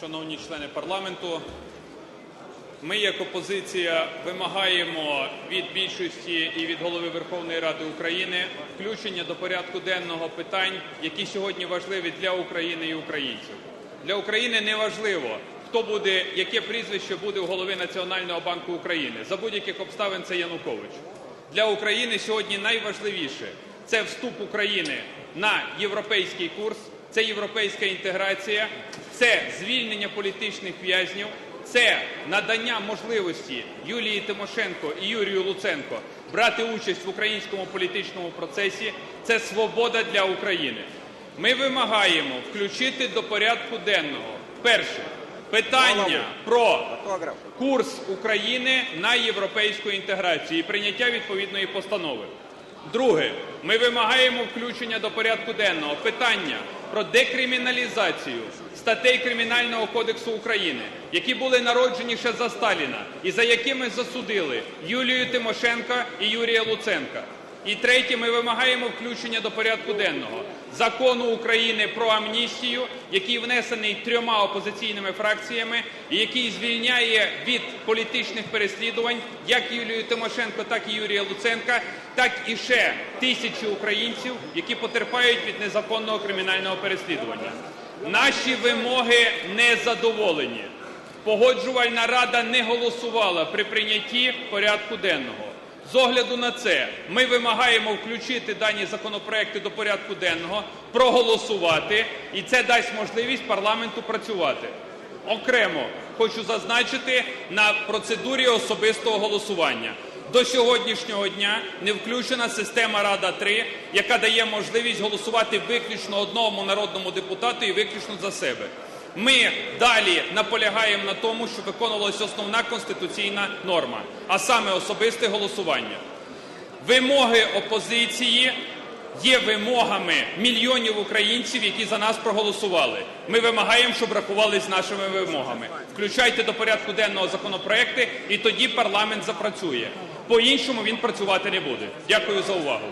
Шановні члени парламенту, ми як опозиція вимагаємо від більшості і від голови Верховної Ради України включення до порядку денного питань, які сьогодні важливі для України і українців. Для України не важливо, хто буде, яке прізвище буде у голови Національного банку України. За будь-яких обставин це Янукович. Для України сьогодні найважливіше це вступ України на європейський курс, це європейська інтеграція, це звільнення політичних в'язнів, це надання можливості Юлії Тимошенко і Юрію Луценко брати участь в українському політичному процесі. Це свобода для України. Ми вимагаємо включити до порядку денного перше питання про курс України на європейську інтеграцію і прийняття відповідної постанови. Друге, ми вимагаємо включення до порядку денного питання про декриміналізацію статей Кримінального кодексу України, які були народжені ще за Сталіна і за якими засудили Юлію Тимошенко і Юрія Луценка. І третє, ми вимагаємо включення до порядку денного закону України про амністію, який внесений трьома опозиційними фракціями, і який звільняє від політичних переслідувань як Юлію Тимошенко, так і Юрія Луценка, так і ще тисячі українців, які потерпають від незаконного кримінального переслідування. Наші вимоги не задоволені. Погоджувальна рада не голосувала при прийнятті порядку денного. З огляду на це ми вимагаємо включити дані законопроекти до порядку денного, проголосувати, і це дасть можливість парламенту працювати. Окремо хочу зазначити на процедурі особистого голосування. До сьогоднішнього дня не включена система Рада 3 яка дає можливість голосувати виключно одному народному депутату і виключно за себе. Ми далі наполягаємо на тому, щоб виконувалася основна конституційна норма, а саме особисте голосування. Вимоги опозиції є вимогами мільйонів українців, які за нас проголосували. Ми вимагаємо, щоб рахувались з нашими вимогами. Включайте до порядку денного законопроекти, і тоді парламент запрацює. По-іншому він працювати не буде. Дякую за увагу.